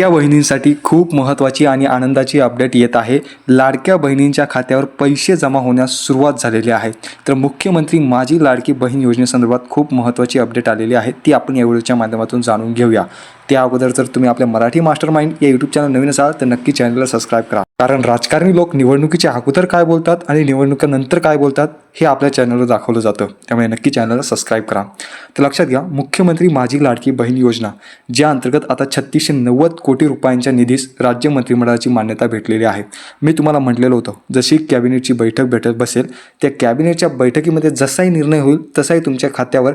लाडक्या बहिणींसाठी खूप महत्त्वाची आणि आनंदाची अपडेट येत आहे. लाडक्या बहिणींच्या खात्यावर पैसे जमा होण्यास सुरुवात झालेली आहे. तर मुख्यमंत्री माझी लाडकी बहीण योजनेसंदर्भात खूप महत्त्वाची अपडेट आलेली आहे. ती आपण या व्हिडिओच्या माध्यमातून जाणून घेऊया. त्या अगोदर जर तुम्ही आपल्या मराठी मास्टर माइंड या यूट्यूब चॅनल नवीन असाल तर नक्की चॅनलला सबस्क्राईब करा. कारण राजकारणी लोक निवडणुकीच्या अगोदर काय बोलतात आणि निवडणुकीनंतर काय बोलतात हे आपल्या चॅनलवर दाखवलं जातं. त्यामुळे नक्की चॅनलला सबस्क्राईब करा. तर लक्षात घ्या मुख्यमंत्री माझी लाडकी बहीण योजना ज्या अंतर्गत आता छत्तीसशे नव्वद कोटी रुपयांच्या निधीस राज्य मंत्रिमंडळाची मान्यता भेटलेली आहे. मी तुम्हाला म्हटलेलं होतं जशी कॅबिनेटची बैठक भेटत बसेल त्या कॅबिनेटच्या बैठकीमध्ये जसाही निर्णय होईल तसाही तुमच्या खात्यावर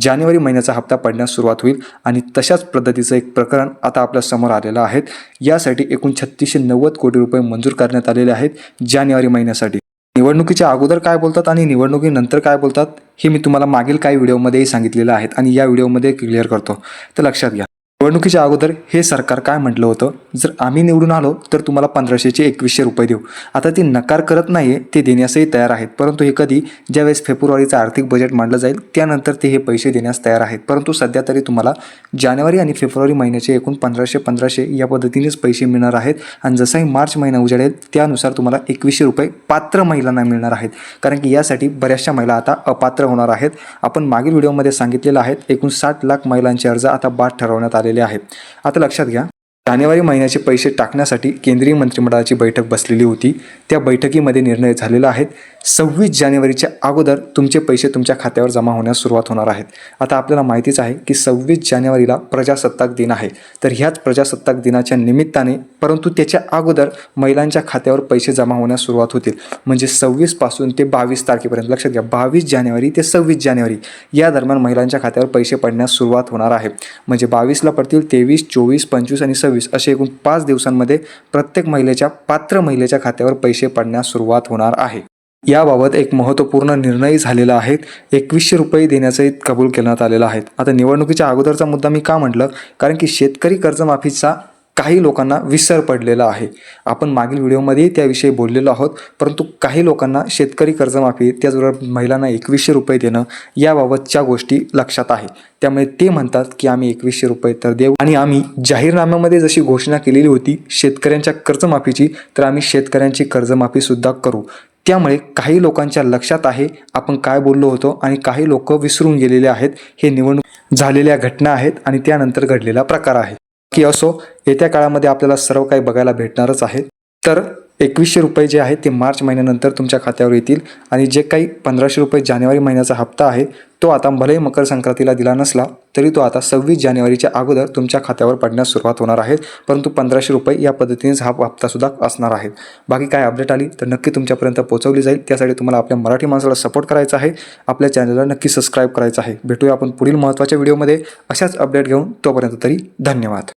जानेवारी महिन्याचा हप्ता पडण्यास सुरुवात होईल आणि तशाच पद्धतीचं एक प्रकरण आता आपल्यासमोर आलेलं आहे. यासाठी एकूण छत्तीसशे नव्वद कोटी रुपये मंजूर करण्यात आलेले आहेत जानेवारी महिन्यासाठी. निवडणुकीच्या अगोदर काय बोलतात आणि निवडणुकीनंतर काय बोलतात हे मी तुम्हाला मागील काही व्हिडिओमध्येही सांगितलेलं आहेत आणि या व्हिडिओमध्ये क्लिअर करतो. तर लक्षात घ्या. निवडणुकीच्या अगोदर हे सरकार काय म्हटलं होतं? जर आम्ही निवडून आलो तर तुम्हाला पंधराशेचे एकवीसशे रुपये देऊ. आता ते नकार करत नाही ते देण्यासही तयार आहेत. परंतु हे कधी ज्यावेळेस फेब्रुवारीचं आर्थिक बजेट मांडलं जाईल त्यानंतर ते हे पैसे देण्यास तयार आहेत. परंतु सध्या तरी तुम्हाला जानेवारी आणि फेब्रुवारी महिन्याचे एकूण पंधराशे पंधराशे या पद्धतीनेच पैसे मिळणार आहेत. आणि जसाही मार्च महिना उजाडेल त्यानुसार तुम्हाला एकवीसशे रुपये पात्र महिलांना मिळणार आहेत. कारण की यासाठी बऱ्याचशा महिला आता अपात्र होणार आहेत. आपण मागील व्हिडिओमध्ये सांगितलेलं आहे एकूण साठ लाख महिलांचे अर्ज आता बाद ठरवण्यात आलेले आहेत. आता लक्षात घ्या. जानेवारी महिन्याचे पैसे टाकण्यासाठी केंद्रीय मंत्रिमंडळाची बैठक बसलेली होती. त्या बैठकीमध्ये निर्णय झालेला आहे. सव्वीस जानेवारीच्या अगोदर तुमचे पैसे तुमच्या खात्यावर जमा होण्यास सुरुवात होणार आहेत. आता आपल्याला माहितीच आहे की सव्वीस जानेवारीला प्रजासत्ताक दिन आहे. तर ह्याच प्रजासत्ताक दिनाच्या निमित्ताने परंतु त्याच्या अगोदर महिलांच्या खात्यावर पैसे जमा होण्यास सुरुवात होतील. म्हणजे सव्वीसपासून ते बावीस तारखेपर्यंत. लक्षात घ्या बावीस जानेवारी ते सव्वीस जानेवारी. या दरम्यान महिलांच्या खात्यावर पैसे पडण्यास सुरुवात होणार आहे. म्हणजे बावीसला पडतील तेवीस चोवीस पंचवीस आणि सव्वीस. असे एकूण पाच दिवसांमध्ये प्रत्येक महिलेच्या पात्र महिलेच्या खात्यावर पैसे पडण्यास सुरुवात होणार आहे. याबाबत एक महत्त्वपूर्ण निर्णय झालेला आहे. एकवीसशे रुपये देण्याचंही कबूल करण्यात आलेलं आहे. आता निवडणुकीच्या अगोदरचा मुद्दा मी का म्हटलं? कारण की शेतकरी कर्जमाफीचा काही लोकांना विसर पडलेला आहे. आपण मागील व्हिडिओमध्ये त्याविषयी बोललेलो आहोत परंतु काही लोकांना शेतकरी कर्जमाफी त्याचबरोबर महिलांना एकवीसशे रुपये देणं याबाबतच्या गोष्टी लक्षात आहे. त्यामुळे ते म्हणतात की आम्ही एकवीसशे रुपये तर देऊ. आणि आम्ही जाहीरनाम्यामध्ये जशी घोषणा केलेली होती शेतकऱ्यांच्या कर्जमाफीची तर आम्ही शेतकऱ्यांची कर्जमाफीसुद्धा करू. त्यामुळे काही लोकांच्या लक्षात आहे आपण काय बोललो होतो आणि काही लोक विसरून गेलेले आहेत हे निवडणूक झालेल्या घटना आहेत आणि त्यानंतर घडलेला प्रकार आहे. की असो येत्या काळामध्ये आपल्याला सर्व काही बघायला भेटणारच आहे. तर एकवीसशे रुपये जे आहेत ते मार्च महिन्यानंतर तुमच्या खात्यावर येतील आणि जे काही पंधराशे रुपये जानेवारी महिन्याचा हप्ता आहे तो आता भले मकर संक्रांतीला दिला नसला तरी तो आता सव्वीस जानेवारीच्या अगोदर तुमच्या खात्यावर पडण्यास सुरुवात होणार आहे परंतु पंधराशे रुपये या पद्धतीनेच हा हप्तासुद्धा असणार आहे. बाकी काय अपडेट आली तर नक्की तुमच्यापर्यंत पोहोचवली जाईल. त्यासाठी तुम्हाला आपल्या मराठी माणसाला सपोर्ट करायचा आहे आपल्या चॅनलला नक्की सबस्क्राईब करायचं आहे. भेटूया आपण पुढील महत्त्वाच्या व्हिडिओमध्ये अशाच अपडेट घेऊन तोपर्यंत तरी धन्यवाद.